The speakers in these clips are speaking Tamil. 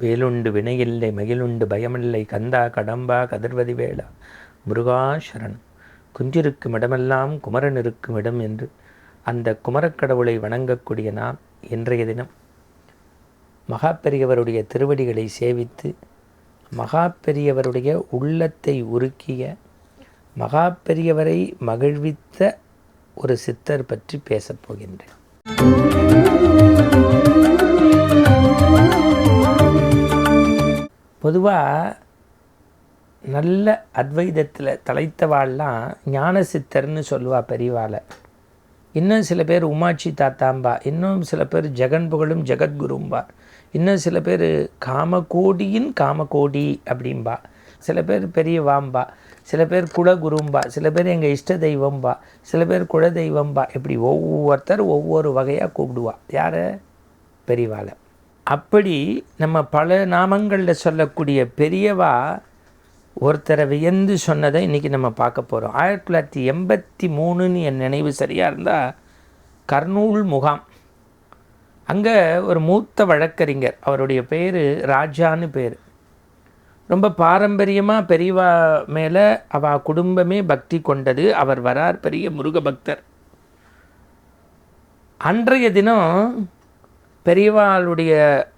வேலுண்டு வினையில்லை மகிழுண்டு பயமில்லை கந்தா கடம்பா கதிர்வதி வேளா முருகாசரணம் குஞ்சிருக்கும் இடமெல்லாம் குமரன் இருக்கும் இடம் என்று அந்த குமரக்கடவுளை வணங்கக்கூடிய நாம் இன்றைய தினம் மகா பெரியவருடைய திருவடிகளை சேவித்து மகா பெரியவருடைய உள்ளத்தை உருக்கிய மகா பெரியவரை மகிழ்வித்த ஒரு சித்தர் பற்றி பேசப் பொதுவாக நல்ல அத்வைதத்தில் தலைத்தவாள்லாம் ஞான சித்தர்னு சொல்லுவா பெரியவாளை. இன்னும் சில பேர் உமாட்சி தாத்தாம்பா இன்னும் சில பேர் ஜெகன் புகழும் ஜெகத்குரும்பா இன்னும் சில பேர் காமகோடியின் காமகோடி அப்படிம்பா சில பேர் பெரியவாம்பா சில பேர் குலகுரும்பா சில பேர் எங்கள் இஷ்ட தெய்வம்பா சில பேர் குல தெய்வம்பா இப்படி ஒவ்வொருத்தர் ஒவ்வொரு வகையாக கூப்பிடுவா. யார்? பெரியவாளை. அப்படி நம்ம பல நாமங்களில் சொல்லக்கூடிய பெரியவா ஒருத்தரை வியந்து சொன்னதை இன்றைக்கி நம்ம பார்க்க போகிறோம் ஆயிரத்தி தொள்ளாயிரத்தி எண்பத்தி மூணுன்னு என் நினைவு சரியாக இருந்தால் கர்னூல் முகாம். அங்கே ஒரு மூத்த வழக்கறிஞர் அவருடைய பேர் ராஜான்னு பேர். ரொம்ப பாரம்பரியமாக பெரியவா மேலே அவ குடும்பமே பக்தி கொண்டது. அவர் வரார் பெரிய முருக பக்தர் அன்றைய தினம் பெரியவாளுடைய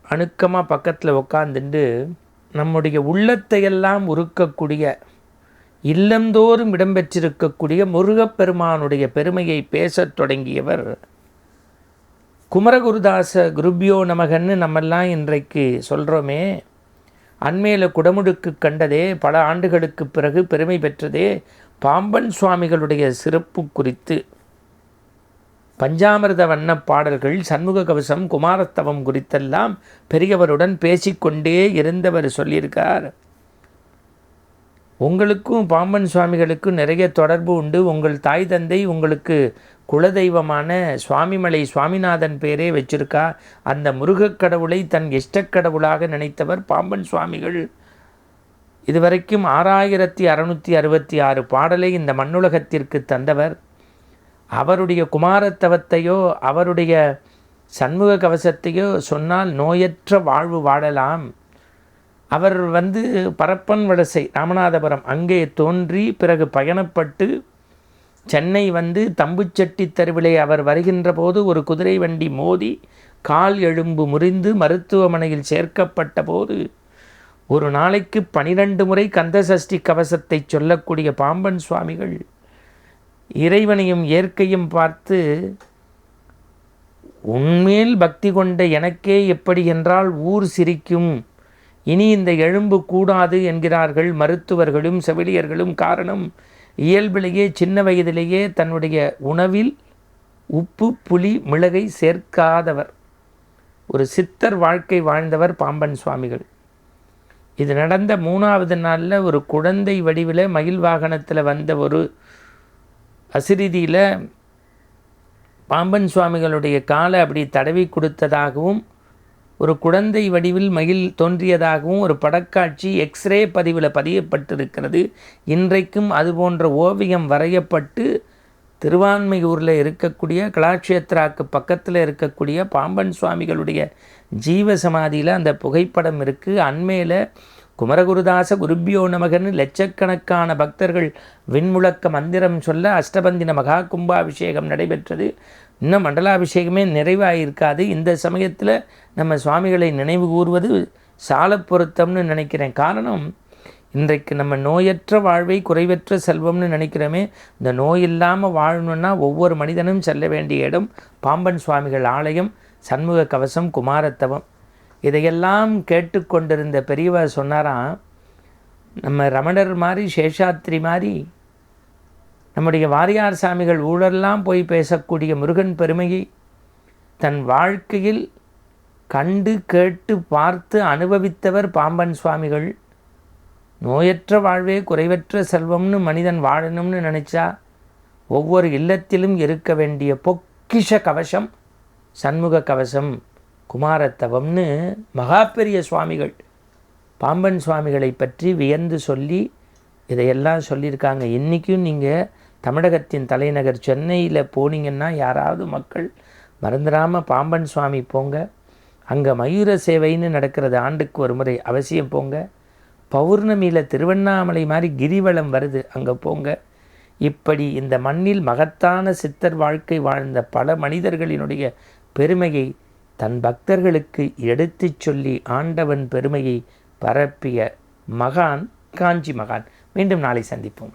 அணுக்கமாக பக்கத்தில் உட்காந்துட்டு நம்முடைய உள்ளத்தையெல்லாம் உருக்கக்கூடிய இல்லந்தோறும் இடம்பெற்றிருக்கக்கூடிய முருகப்பெருமானுடைய பெருமையை பேசத் தொடங்கியவர் குமரகுருதாச குருபியோ நமகன்னு நம்மெல்லாம் இன்றைக்கு சொல்கிறோமே அண்மையில் குடமுடுக்கு கண்டதே பல ஆண்டுகளுக்கு பிறகு பெருமை பெற்றதே பாம்பன் சுவாமிகளுடைய சிறப்பு குறித்து. பஞ்சாமிரத வண்ண பாடல்கள் சண்முக கவசம் குமாரத்தவம் குறித்தெல்லாம் பெரியவருடன் பேசிக்கொண்டே இருந்தவர் சொல்லியிருக்கார். உங்களுக்கும் பாம்பன் சுவாமிகளுக்கும் நிறைய தொடர்பு உண்டு. உங்கள் தாய் தந்தை உங்களுக்கு குலதெய்வமான சுவாமிமலை சுவாமிநாதன் பேரே வச்சிருக்கா. அந்த முருகக் கடவுளை தன் இஷ்டக்கடவுளாக நினைத்தவர் பாம்பன் சுவாமிகள். இதுவரைக்கும் ஆறாயிரத்தி அறுநூற்றி அறுபத்தி ஆறு பாடலை இந்த மண்ணுலகத்திற்கு தந்தவர். அவருடைய குமாரத்தவத்தையோ அவருடைய சண்முக கவசத்தையோ சொன்னால் நோயற்ற வாழ்வு வாழலாம். அவர் வந்து பரப்பன் வடசை ராமநாதபுரம் அங்கே தோன்றி பிறகு பயணப்பட்டு சென்னை வந்து தம்புச்செட்டி தெருவிலே அவர் வருகின்ற போது ஒரு குதிரை வண்டி மோதி கால் எலும்பு முறிந்து மருத்துவமனையில் சேர்க்கப்பட்ட போது ஒரு நாளைக்கு பனிரெண்டு முறை கந்தசஷ்டி கவசத்தை சொல்லக்கூடிய பாம்பன் சுவாமிகள் இறைவனையும் இயற்கையும் பார்த்து உன்மேல் பக்தி கொண்ட எனக்கே எப்படி என்றால் ஊர் சிரிக்கும். இனி இந்த எழும்பு கூடாது என்கிறார்கள் மருத்துவர்களும் செவிலியர்களும். காரணம் இயல்பிலேயே சின்ன வயதிலேயே தன்னுடைய உணவில் உப்பு புளி மிளகை சேர்க்காதவர். ஒரு சித்தர் வாழ்க்கை வாழ்ந்தவர் பாம்பன் சுவாமிகள். இது நடந்த மூணாவது நாளில் ஒரு குழந்தை வடிவில் மயில் வாகனத்தில் வந்த ஒரு அசிரிதியில் பாம்பன் சுவாமிகளுடைய காலை அப்படி தடவி கொடுத்ததாகவும் ஒரு குழந்தை வடிவில் மயில் தோன்றியதாகவும் ஒரு படக்காட்சி எக்ஸ்ரே பதிவில் பதியப்பட்டிருக்கிறது. இன்றைக்கும் அது போன்ற ஓவியம் வரையப்பட்டு திருவான்மையூரில் இருக்கக்கூடிய கலாட்சேத்ராக்கு பக்கத்தில் இருக்கக்கூடிய பாம்பன் சுவாமிகளுடைய ஜீவ சமாதியில் அந்த புகைப்படம் இருக்குது அண்மையில் குமரகுருதாச குருபியோ நமகன்னு லட்சக்கணக்கான பக்தர்கள் விண்முழக்க மந்திரம் சொல்ல அஷ்டபந்தின மகா கும்பாபிஷேகம் நடைபெற்றது. இன்னும் மண்டலாபிஷேகமே நிறைவாயிருக்காது. இந்த சமயத்தில் நம்ம சுவாமிகளை நினைவு கூறுவது சால பொருத்தம்னு நினைக்கிறேன். காரணம் இன்றைக்கு நம்ம நோயற்ற வாழ்வை குறைவற்ற செல்வம்னு நினைக்கிறோமே. இந்த நோய் இல்லாமல் வாழணுன்னா ஒவ்வொரு மனிதனும் செல்ல வேண்டிய இடம் பாம்பன் சுவாமிகள் ஆலயம் சண்முக கவசம் குமாரத்தவம். இதையெல்லாம் கேட்டுக்கொண்டிருந்த பெரியவர் சொன்னாராம் நம்ம ரமணர் மாதிரி சேஷாத்ரி மாதிரி நம்முடைய வாரியார் சாமிகள் ஊழல்லாம் போய் பேசக்கூடிய முருகன் பெருமையை தன் வாழ்க்கையில் கண்டு கேட்டு பார்த்து அனுபவித்தவர் பாம்பன் சுவாமிகள். நோயற்ற வாழ்வே குறைவற்ற செல்வம்னு மனிதன் வாழணும்னு நினச்சா ஒவ்வொரு இல்லத்திலும் இருக்க வேண்டிய பொக்கிஷ கவசம் சண்முக கவசம். குமாரத்தவம்னு மகாபெரிய சுவாமிகள் பாம்பன் சுவாமிகளை பற்றி வியந்து சொல்லி இதையெல்லாம் சொல்லியிருக்காங்க. இன்றைக்கும் நீங்கள் தமிழகத்தின் தலைநகர் சென்னையில் போனீங்கன்னா யாராவது மக்கள் மறந்துடாமல் பாம்பன் சுவாமி போங்க. அங்கே மயூர சேவைன்னு நடக்கிறது ஆண்டுக்கு ஒரு முறை அவசியம் போங்க. பௌர்ணமியில் திருவண்ணாமலை மாதிரி கிரிவலம் வருது அங்கே போங்க. இப்படி இந்த மண்ணில் மகத்தான சித்தர் வாழ்க்கை வாழ்ந்த பல மனிதர்களினுடைய பெருமையை தன் பக்தர்களுக்கு எடுத்துச் சொல்லி ஆண்டவன் பெருமையை பரப்பிய மகான் காஞ்சி மகான். மீண்டும் நாளை சந்திப்போம்.